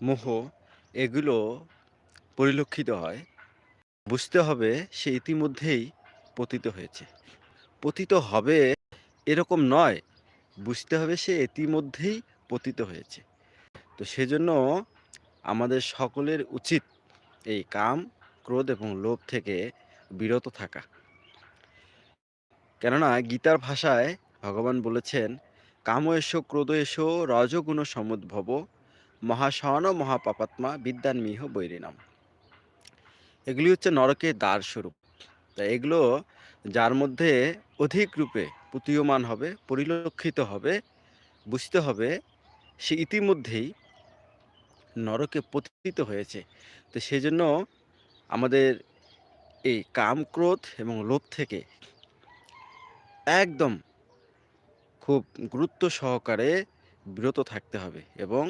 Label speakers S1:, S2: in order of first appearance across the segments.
S1: মোহ, এগুলো পরিলক্ষিত হয়। বুঝতে হবে সে ইতিমধ্যেই পতিত হয়েছে। পতিত হবে এরকম নয়, বুঝতে হবে সে ইতিমধ্যেই পতিত হয়েছে। তো সেজন্য আমাদের সকলের উচিত এই কাম, ক্রোধ এবং লোভ থেকে বিরত থাকা। কেননা গীতার ভাষায় ভগবান বলেছেন, কাম এসো, ক্রোধ এসো, রজগুণ সমুদ্ভব মহাশন মহাপাপাত্মা বিদ্যান মিহ বৈরিনাম এগুলি হচ্ছে নরকের দ্বার স্বরূপ তা এগুলো যার মধ্যে অধিক রূপে প্রতীয়মান হবে, পরিলক্ষিত হবে, বুঝতে হবে, সে ইতিমধ্যেই নরকে পতিত হয়েছে। তো সেজন্য আমাদের এই কাম ক্রোধ এবং লোভ থেকে একদম খুব গুরুত্ব সহকারে বিরত থাকতে হবে এবং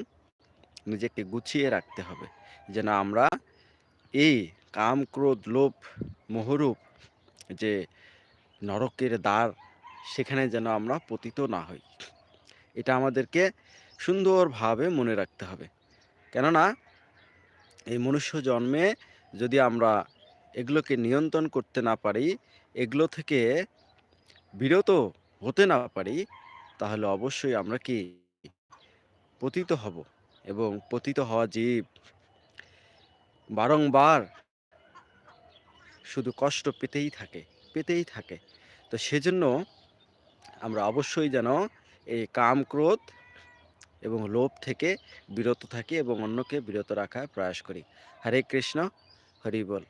S1: নিজেকে গুছিয়ে রাখতে হবে। যেন আমরা এই কাম, ক্রোধ, লোভ, মোহরূপ যে নরকের দ্বার, সেখানে যেন আমরা পতিত না হই। এটা আমাদেরকে সুন্দরভাবে মনে রাখতে হবে। কেননা এই মনুষ্য জন্মে যদি আমরা এগুলোকে নিয়ন্ত্রণ করতে না পারি, এগুলো থেকে বিরত হতে না পারি, তাহলে অবশ্যই আমরা কি পতিত হব? এবং পতিত হওয়া জীব। বারংবার শুধু কষ্ট পেতেই থাকে পেতেই থাকে। তো সেজন্য আমরা অবশ্যই যেন এই কাম ক্রোধ এবং লোভ থেকে বিরত থাকি এবং অন্যকে বিরত রাখার প্রয়াস করি। হরে কৃষ্ণ, হরি বল।